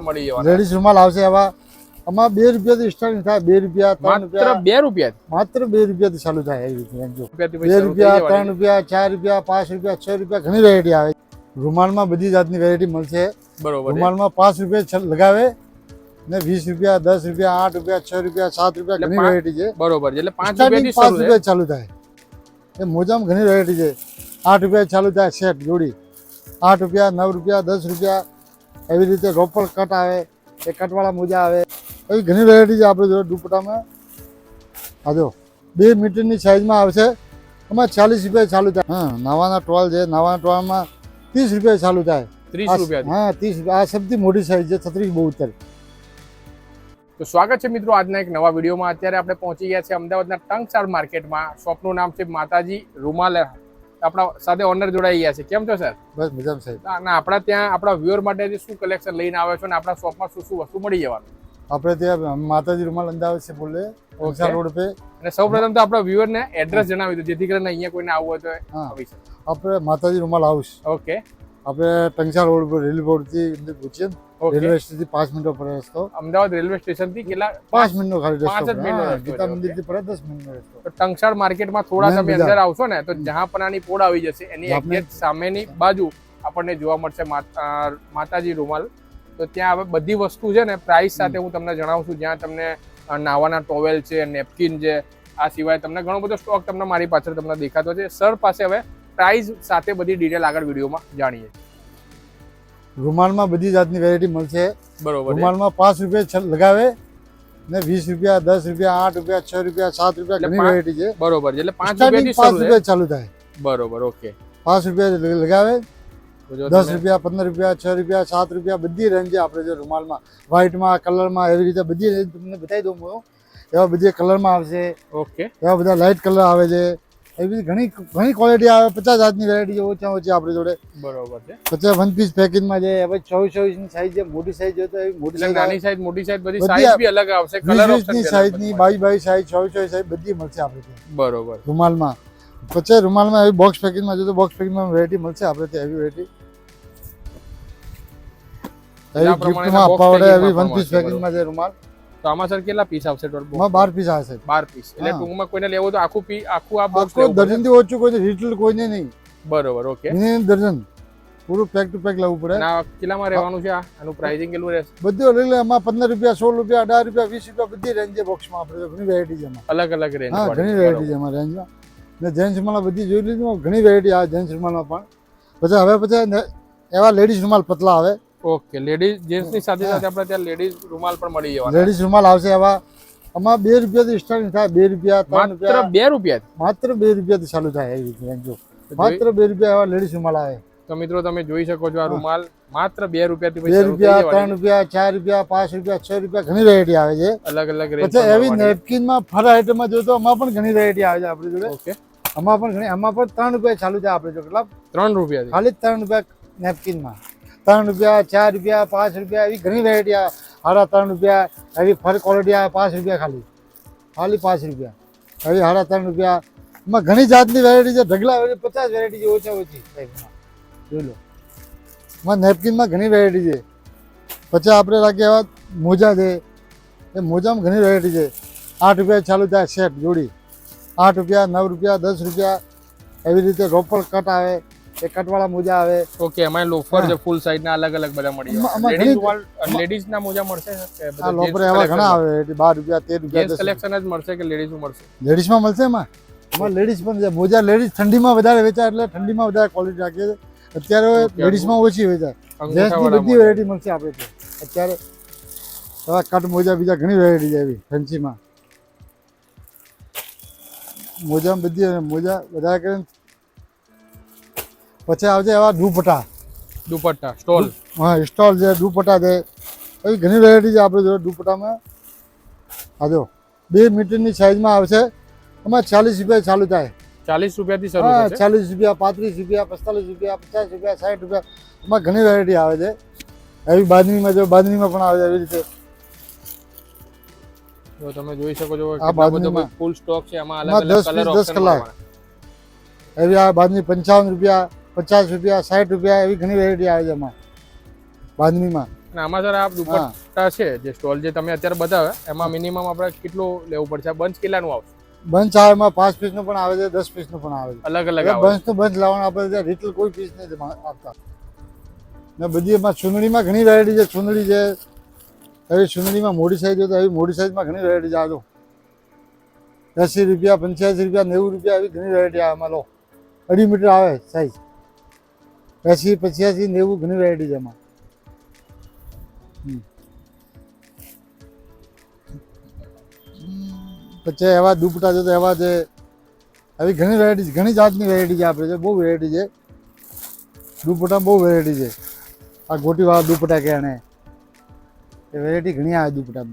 પણ મળી જવાના. લેડીઝ રૂમાલ આવશે એવા આમાં બે રૂપિયાથી સ્ટાર્ટિંગ થાય. બે રૂપિયા ત્રણ રૂપિયા. બે રૂપિયા માત્ર બે રૂપિયાથી ચાલુ થાય એવી રીતે બે રૂપિયા ત્રણ રૂપિયા ચાર રૂપિયા પાંચ રૂપિયા છ રૂપિયા ઘણી વેરાયટી આવે. રૂમાલમાં બધી જાતની વેરાયટી મળશે. બરોબર રૂમાલમાં પાંચ રૂપિયા લગાવે ને વીસ રૂપિયા દસ રૂપિયા આઠ રૂપિયા છ રૂપિયા સાત રૂપિયા ઘણી વેરાયટી છે. બરોબર એટલે પાંચ રૂપિયા પાંચ રૂપિયા ચાલુ થાય. એ મોજામાં ઘણી વેરાયટી છે. આઠ રૂપિયા ચાલુ થાય સેટ જોડી. આઠ રૂપિયા નવ રૂપિયા દસ રૂપિયા એવી રીતે રોપર કટ આવે એ કટવાળા મોજા આવે. એવી ઘણી વેરાયટી છે આપણે જોડે દુપટ્ટામાં. આ જો બે મીટરની સાઇઝમાં આવશે. એમાં ચાલીસ રૂપિયા ચાલુ થાય. હા નાવાના ટોલ છે. નાવાના ટોલમાં ત્રીસ રૂપિયા ચાલુ થાય. ત્રીસ આ- હા ત્રીસ રૂપિયા. આ સૌથી મોટી સાઇઝ છે છત્રીસ બહુ તો સ્વાગત છે મિત્રો આજના એક નવા વિડીયોમાં. અત્યારે આપણે પહોંચી ગયા છે અમદાવાદના ટંકસાળ માર્કેટમાં. શોપનું નામ છે માતાજી રૂમાલ આપણા સાથે ઓનર જોડાઈ ગયા છે. કેમ છો સર બસ મજામાં સાહેબ. અને આપણા ત્યાં આપણા વ્યુઅર માટે શું કલેક્શન લઈને આવે છો અને આપણા શોપમાં શું શું વસ્તુ મળી જવાનું? આપણે ત્યાં માતાજી રૂમાલ અંદાવે છે બોલે ઓછા રોડ પે. અને સૌપ્રથમ તો આપણા વ્યુઅરને એડ્રેસ જણાવી દો જેથી કરીને અહીંયા કોઈને આવવું હોય તો આવી શકે. આપણે માતાજી રૂમાલ હાઉસ ઓકે. આપણે ટંગસા રોડ પર રેલવે રોડથી અંદર પૂછીએ સ્ટેશનથી પાંચ મિનિટો પડે રસ્તો. અમદાવાદ રેલવે સ્ટેશનથી કેટલા? પાંચ મિનિટનો ખાલી પાંચ રસ્તો મિનિટનો ગીતા મંદિરથી પડે દસ મિનિટનો રસ્તો. તો ટંકસાળ માર્કેટમાં થોડા તમે અંદર આવશો ને તો જહાંપનાની પોળ આવી જશે. એની એક્ઝેક્ટ સામેની બાજુ આપણને જોવા મળશે માતાજી રૂમાલ. તો ત્યાં હવે બધી વસ્તુ છે ને પ્રાઇસ સાથે હું તમને જણાવું છું. જ્યાં તમને નાવાના ટોવેલ છે નેપકિન છે આ સિવાય તમને ઘણો બધો સ્ટોક તમને મારી પાછળ તમને દેખાતો છે. સર પાસે હવે પ્રાઇસ સાથે બધી ડિટેલ આગળ વિડીયોમાં જાણીએ રૂમાલમાં બધી જાતની વેરાયટી મળશે. બરોબર રૂમાલમાં પાંચ રૂપિયા લગાવે ને વીસ રૂપિયા દસ રૂપિયા આઠ રૂપિયા છ રૂપિયા સાત રૂપિયા ઘણી વેરાયટી છે. બરોબર એટલે પાંચ રૂપિયા પાંચ રૂપિયા ચાલુ થાય. બરોબર ઓકે. પાંચ રૂપિયા લગાવે. દસ રૂપિયા પંદર રૂપિયા છ રૂપિયા સાત રૂપિયા બધી રેન્જ છે આપણે જે રૂમાલમાં વ્હાઇટમાં કલરમાં એવી રીતે બધી રેન્જ તમને બતાવી દઉં હું. એવા બધી કલરમાં આવશે. ઓકે. એવા બધા લાઇટ કલર આવે છે. એવી ઘણી ઘણી ક્વોલિટી આવે પચાસ જાતની વેરાયટી ઓછા ઓછી આપણી જોડે. બરોબર છે. પછી વન પીસ પેકિંગમાં છે હવે ચોવીસ ચોવીસની સાઈઝ છે મોટી સાઈઝ તો એવી મોટી સાઈઝ નાની સાઈઝ મોટી સાઈઝ બધી સાઈઝ બી અલગ આવશે કલર વીસની સાઈઝની બાવીસ બાવીસ સાઈઝ ચોવીસ ચોવીસ સાઈઝ બધી મળશે આપણે બરોબર. રૂમાલમાં. પછી રૂમાલમાં એવી બોક્સ પેકિંગમાં જોતો તો બોક્સ પેકિંગમાં વેરાયટી મળશે આપણે ત્યાં એવી વેરાયટી એવી ગિફ્ટમાં આપવા પડે એવી વન પીસ પેકિંગમાં છે રૂમાલ. તો આમાં સર કેટલા પીસ આવશે ટોટલ બાર પીસ આવશે. બાર પીસ એટલે. ટૂંકમાં કોઈને લેવું તો આખું પી આખું આ બોક્સ દર્જનથી ઓછું કોઈ રિટેલ કોઈને નહીં. બરોબર ઓકે દર્જન. પૂરું પેક ટુ પેક લેવું પડે. આ કેટલામાં રહેવાનું છે આનું પ્રાઇસિંગ કેટલું રહેશે? બધું અલગ પંદર રૂપિયા સોળ રૂપિયા અઢાર રૂપિયા વીસ રૂપિયા બધી રેન્જ બોક્સમાં આપણે ઘણી વેરાયટી છે અલગ અલગ રેન્જ હા ઘણી વેરાયટી છે રેન્જમાં ને જેન્ટ્સ રૂમાલ બધી જોઈ લીધી ઘણી વેરાયટી આવે જેન્ટ્સ રૂમાલમાં પણ. પછી હવે પછી એવા લેડીઝ રૂમાલ પતલા આવે. ઓકે લેડીઝ જેન્ટ્સની સાથે સાથે આપણે ત્યાં લેડીઝ રૂમાલ પણ મળી જવાના. લેડીઝ રૂમાલ આવશે આવા. આમાં બે રૂપિયાથી સ્ટાર્ટિંગ થાય બે રૂપિયા ત્રણ રૂપિયા. બે રૂપિયા માત્ર બે રૂપિયાથી ચાલુ થાય એવી રીતે જો. માત્ર બે રૂપિયા એવા લેડીઝ રૂમાલ આવે. તો મિત્રો તમે જોઈ શકો છો આ રૂમાલ. માત્ર બે રૂપિયાથી બે રૂપિયા ત્રણ રૂપિયા ચાર રૂપિયા પાંચ રૂપિયા છ રૂપિયા ઘણી વેરાયટી આવે છે. અલગ અલગ પછી એવી નેપકિનમાં ફર આઈટમમાં જોઈએ તો આમાં પણ ઘણી વેરાયટી આવે છે આપણી જોડે. ઓકે. આમાં પણ ઘણી આમાં પણ ત્રણ રૂપિયા ચાલુ છે આપણે જો કેટલા ત્રણ રૂપિયા ખાલી ત્રણ રૂપિયા નેપકિનમાં ત્રણ રૂપિયા, ચાર રૂપિયા, પાંચ રૂપિયા એવી ઘણી વેરાયટી આવે સાડા ત્રણ રૂપિયા, એવી ફર ક્વોલિટી આવે પાંચ રૂપિયા ખાલી. ખાલી પાંચ રૂપિયા. એવી સાડા ત્રણ રૂપિયા. એમાં ઘણી જાતની વેરાયટી છે. ઢગલા વેરાયટી પચાસ વેરાયટી છે ઓછા ઓછી જોઈ લો. એમાં નેપકિનમાં ઘણી વેરાયટી છે. પછી આપણે રાખીએ એવા મોજા છે. એ મોજામાં ઘણી વેરાયટી છે. આઠ રૂપિયા ચાલુ થાય સેટ જોડી. આઠ રૂપિયા, નવ રૂપિયા, દસ રૂપિયા એવી રીતે રોપડ કટ આવે. એ કટવાળા મોજા આવે. ઓકે એમાં લોફર છે ફૂલ સાઈઝ ના અલગ અલગ બધા મળી લેડીઝ લેડીઝ ના મોજા મળશે? આ gents એવા ઘણા આવે એટલે બાર રૂપિયા 13 રૂપિયા કલેક્શન જ મળશે કે લેડીઝ મળશે? લેડીઝમાં મળશે એમાં? એમાં લેડીઝ પણ છે. મોજા લેડીઝ ઠંડીમાં વધારે વેચાય એટલે ઠંડીમાં વધારે ક્વોલિટી રાખીએ છે અત્યારે લેડીઝમાં ઓછી વેચાય. જેન્ટ્સની બધી વેરાયટી મળશે આપણે અત્યારે એવા કટ મોજા બીજા ઘણી વેરાયટી છે એવી ફેન્સીમાં મોજામાં બધી મોજા વધારે કરીને પછી આવશે એવા દુપટ્ટા. દુપટ્ટા સ્ટોલ. હા સ્ટોલ છે દુપટ્ટા છે. એવી ઘણી વેરાયટી છે આપણે જોડે દુપટ્ટામાં. આજો બે મીટરની સાઈઝમાં આવશે. એમાં ચાલીસ રૂપિયા ચાલુ થાય. ચાલીસ રૂપિયાથી શરૂ થાય ચાલીસ રૂપિયા પાંત્રીસ રૂપિયા પિસ્તાલીસ રૂપિયા પચાસ રૂપિયા સાઠ રૂપિયા. એમાં ઘણી વેરાયટી આવે છે. એવી બાંધણીમાં જો બાંધણીમાં પણ આવે છે એવી રીતે. જો તમે જોઈ શકો છો આ બાંધણીમાં. ફૂલ સ્ટોક છે. એમાં અલગ અલગ દસ કલર ઓપ્શન. એવી આ બાંધણી પંચાવન રૂપિયા પચાસ રૂપિયા સાઠ રૂપિયા એવી ઘણી વેરાયટી આવે છે એમાં. બાંધણીમાં. અને આમાં સર આ હા. દુપટ્ટા છે જે સ્ટોલ જે તમે અત્યારે બતાવ્યા એમાં મિનિમમ આપણે કેટલું લેવું પડશે? બંચ કેટલાનું આવશે? બંચ આવે એમાં પાંચ પીસનું પણ આવે છે દસ પીસનું પણ આવે છે. અલગ અલગ બંચનું બંચ લાવવાનું આપણે રિટેલ કોઈ પીસ નથી આપતા. ને બધી એમાં ચૂંદડીમાં ઘણી વેરાયટી છે ચૂંદડી છે એવી ચૂંદડીમાં મોડી સાઈઝ હોય તો એવી મોડી સાઈઝમાં ઘણી વેરાયટી છે આ જો. રૂપિયા પંચ્યાસી રૂપિયા નેવું રૂપિયા એવી ઘણી વેરાયટી આવે એમાં લો. અઢી મીટર આવે સાઈઝ એંસી પંચ્યાસી નેવું ઘણી વેરાયટી છે એમાં. પછી એવા દુપટ્ટા છે તો એવા છે આવી ઘણી વેરાયટી છે ઘણી જાતની વેરાયટી છે આપણે છે બહુ વેરાયટી છે. દુપટા બહુ વેરાયટી છે. આ ગોટીવાળા દુપટ્ટા કે એને એ વેરાયટી ઘણી આવે દુપટા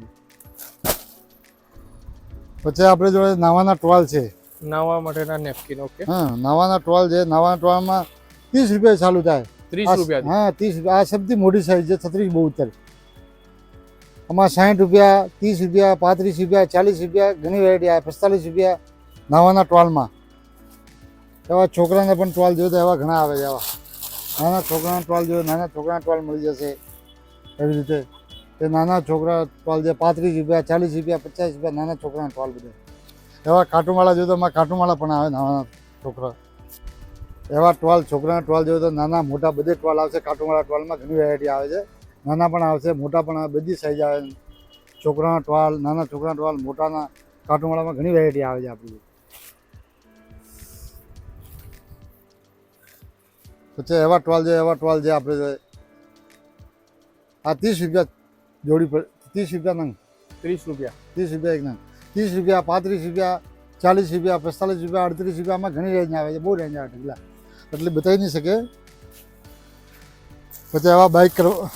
પછી આપણે જોડે નાવાના ટોલ છે. નાવા માટેના નેપકિન ઓકે હા નાવાના ટોલ છે. નાવાના ટોલમાં ત્રીસ રૂપિયા ચાલુ થાય. ત્રીસ રૂપિયા. હા ત્રીસ આ સૌથી મોટી સાઈઝ છે છત્રીસ બહુ ઉત્તર આમાં સાઠ રૂપિયા ત્રીસ રૂપિયા પાંત્રીસ રૂપિયા ચાલીસ રૂપિયા ઘણી વેરાયટી આવે પિસ્તાલીસ રૂપિયા નાવાના ટોલમાં. એવા છોકરાને પણ ટોલ જોઈએ તો એવા ઘણા આવે છે એવા નાના છોકરાના ટોલ જોઈએ નાના છોકરાના ટોલ મળી જશે. એવી રીતે. એ નાના છોકરા ટોલ જે પાંત્રીસ રૂપિયા ચાલીસ રૂપિયા પચાસ રૂપિયા નાના છોકરાના ટોલ બધા. એવા કાર્ટુનવાળા જોઈએ તો એમાં કાર્ટુનવાળા પણ આવે નાના છોકરા. એવા ટોલ છોકરાના ટોલ જોઈએ તો નાના મોટા બધે ટોલ આવશે કાર્ટુનવાળા ટોલમાં ઘણી વેરાયટી આવે છે. નાના પણ આવશે મોટા પણ આવે બધી સાઈઝ આવે. છોકરાના ટોલ નાના છોકરાના ટોલ મોટાના કાટુંવાળામાં ઘણી વેરાયટી આવે છે આપણી પછી એવા ટોલ છે એવા ટોલ છે આપણે આ ત્રીસ રૂપિયા જોડી પડે ત્રીસ રૂપિયા નંગ. ત્રીસ રૂપિયા. ત્રીસ રૂપિયા એક નંગ. ત્રીસ રૂપિયા પાંત્રીસ રૂપિયા ચાલીસ રૂપિયા પિસ્તાલીસ રૂપિયા અડત્રીસ રૂપિયામાં ઘણી રેન્જ આવે છે બહુ રેન્જ આવે ઢગલા. એટલે બતાવી નહીં શકે. પછી એવા બાઇક કરવા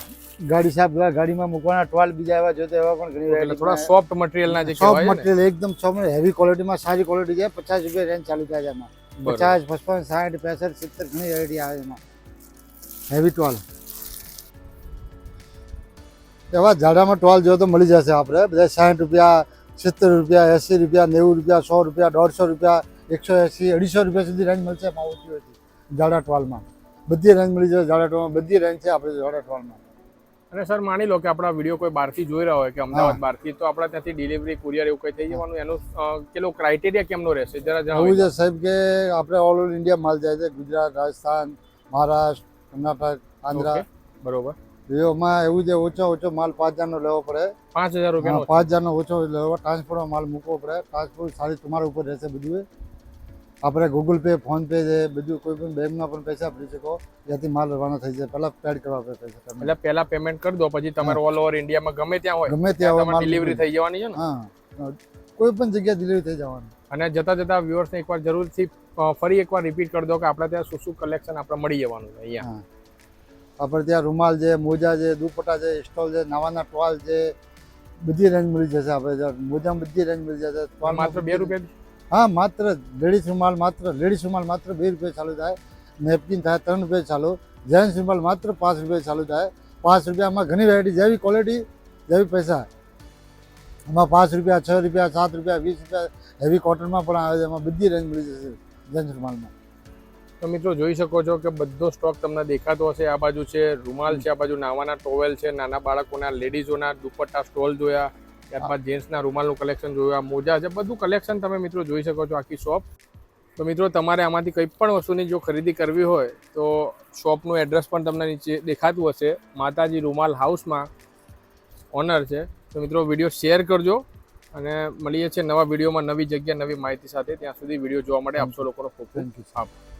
ગાડી સાફ ગાડીમાં મૂકવાના ટવાલ બીજા એવા જોતે એવા પણ ઘણી એટલે થોડા સોફ્ટ મટીરિયલના જે સોફ્ટ મટીરિયલ એકદમ સોફ્ટ હેવી ક્વોલિટીમાં સારી ક્વોલિટી છે. પચાસ રૂપિયા રેન્જ ચાલુ થાય છે એમાં પચાસ પચપન સાઠ પેસઠ સિત્તેર ઘણી વેરાયટી આવે એમાં. હેવી ટોલ એવા જાડામાં ટોલ જોયો તો મળી જશે આપણે. બધા સાઠ રૂપિયા સિત્તેર રૂપિયા એંસી રૂપિયા નેવું રૂપિયા સો રૂપિયા દોઢસો રૂપિયા એકસો એંસી અઢીસો રૂપિયા સુધી રેન્જ મળશે એમાં ઓછી. ઓછી જાડા ટોલમાં બધી રેન્જ મળી જશે જાડા ટોલમાં બધી રેન્જ છે આપણે જાડા ટોલમાં અને સર માની લો કે આપણા વીડિયો કોઈ બહારથી જોઈ રહ્યા હોય કે અમદાવાદ બહારથી તો આપણા ત્યાંથી ડિલિવરી કુરિયર એવું કંઈ થઈ જવાનું? એનું કેલો કેટલો ક્રાઇટેરિયા કેમનો રહેશે? જરા એવું છે સાહેબ કે આપણે ઓલ ઓવર ઇન્ડિયા માલ જાય છે. ગુજરાત રાજસ્થાન મહારાષ્ટ્ર કર્ણાટક આંધ્રા. બરોબર. એમાં એવું છે ઓછો ઓછો માલ પાંચ હજારનો લેવો પડે. પાંચ હજાર રૂપિયા પાંચ હજારનો ઓછો લેવો ટ્રાન્સપોર્ટમાં માલ મૂકવો પડે. ટ્રાન્સપોર્ટ સારી તમારા ઉપર રહેશે બધું. આપણે ગૂગલ પે ફોન પે છે બધું કોઈ પણ બેંકમાં પણ પૈસા આપી શકો ત્યાંથી માલ રવાના થઈ જાય. પહેલાં પેડ કરવા પડે પૈસા એટલે પહેલા પેમેન્ટ કરી દો પછી તમારે ઓલ ઓવર ઇન્ડિયામાં ગમે ત્યાં હોય ગમે ત્યાં હોય ડિલિવરી થઈ જવાની છે ને? હા. કોઈ પણ જગ્યાએ ડિલિવરી થઈ જવાની. અને જતા જતા વ્યુઅર્સને એકવાર જરૂરથી ફરી એકવાર રિપીટ કરી દો કે આપણે ત્યાં શું શું કલેક્શન આપણે મળી જવાનું છે અહીંયા. હા. આપણે ત્યાં રૂમાલ છે મોજા છે દુપટ્ટા છે સ્ટોલ છે નાવાના ટોલ છે બધી રેન્જ મળી જશે આપણે મોજામાં બધી રેન્જ મળી જશે. માત્ર બે રૂપિયા હા, માત્ર લેડીઝ રૂમાલ માત્ર, લેડીઝ રૂમાલ માત્ર બે રૂપિયા ચાલુ થાય. નેપકિન થાય ત્રણ રૂપિયા ચાલુ. જેન્ટ્સ રૂમાલ માત્ર પાંચ રૂપિયા ચાલુ થાય. પાંચ રૂપિયામાં ઘણી વેરાયટી જેવી ક્વોલિટી જેવી પૈસા. એમાં પાંચ રૂપિયા, છ રૂપિયા, સાત રૂપિયા, વીસ રૂપિયા હેવી કોટનમાં પણ આવે છે. એમાં બધી રેન્જ મળી જશે જેન્ટ્સ રૂમાલમાં. તો મિત્રો જોઈ શકો છો કે બધો સ્ટોક તમને દેખાતો હશે. આ બાજુ છે રૂમાલ છે, આ બાજુ નાવાના ટોવેલ છે. નાના બાળકોના, લેડીઝોના દુપટ્ટા સ્ટોલ જોયા. ત્યારબાદ જેન્ટ્સના રૂમાલનું કલેક્શન જોયા મોજા છે બધું કલેક્શન તમે મિત્રો જોઈ શકો છો આખી શોપ. તો મિત્રો તમારે આમાંથી કંઈ પણ વસ્તુની જો ખરીદી કરવી હોય તો શોપનું એડ્રેસ પણ તમને નીચે દેખાતું હશે. માતાજી રૂમાલ હાઉસમાં ઓનર છે. તો મિત્રો વીડિયો શેર કરજો અને મળીએ છીએ નવા વિડીયોમાં નવી જગ્યા નવી માહિતી સાથે. ત્યાં સુધી વીડિયો જોવા માટે આપશો લોકોનો ખૂબ ખૂબ આભાર.